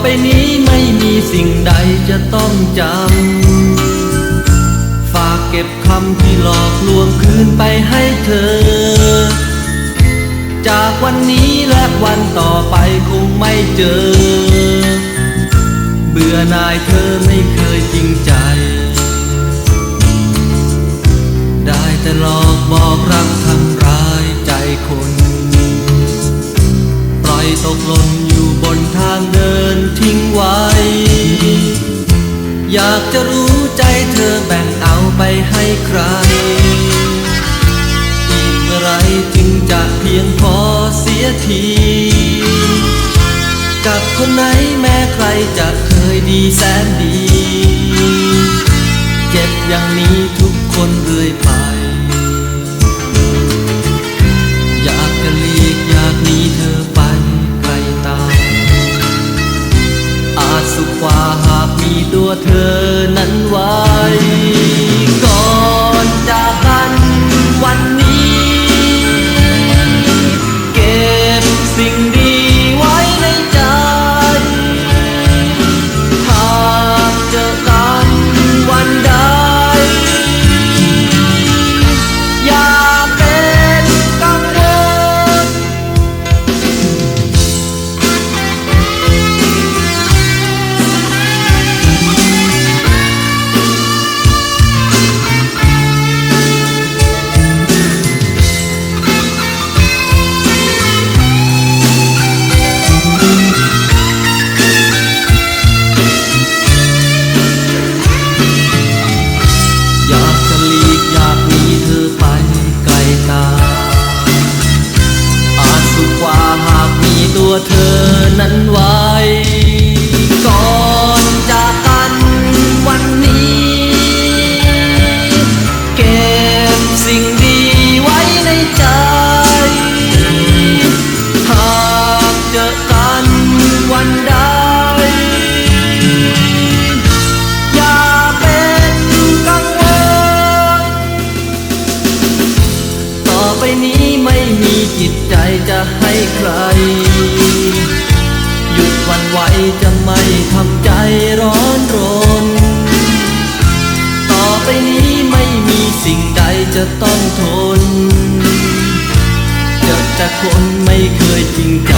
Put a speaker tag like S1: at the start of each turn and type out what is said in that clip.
S1: ไปนี้ไม่มีสิ่งใดจะต้องจำ ฝากเก็บคำที่หลอกลวงคืนไปให้เธอ จากวันนี้และวันต่อไปคงไม่เจอ เบื่อหนายเธอไม่เคยจริงใจ ได้แต่หลอกบอกรักทำร้ายใจคน ปล่อยตกหล่นอยู่บนทางเดิน ทิ้งไว้ อยากจะรู้ใจเธอแบ่งเอาไปให้ใคร อีกเมื่อไรจึงจะเพียงพอเสียที กับคนไหนแม้ใครจะเคยดีแสนดี เจ็บอย่างนี้ทุกคนเรื่อยไป ว่าหากมีตัวเธอนั้นไว้ กว่าหากมีตัวเธอนั้นไว้ก่อน ม่มีจิตใจจะให้ใคร หยุดวันไหวจะไม่ทำใจร้อนรน ต่อไปนี้ไม่มีสิ่งใดจะต้องทน เจอแต่คนไม่เคยจริงใจ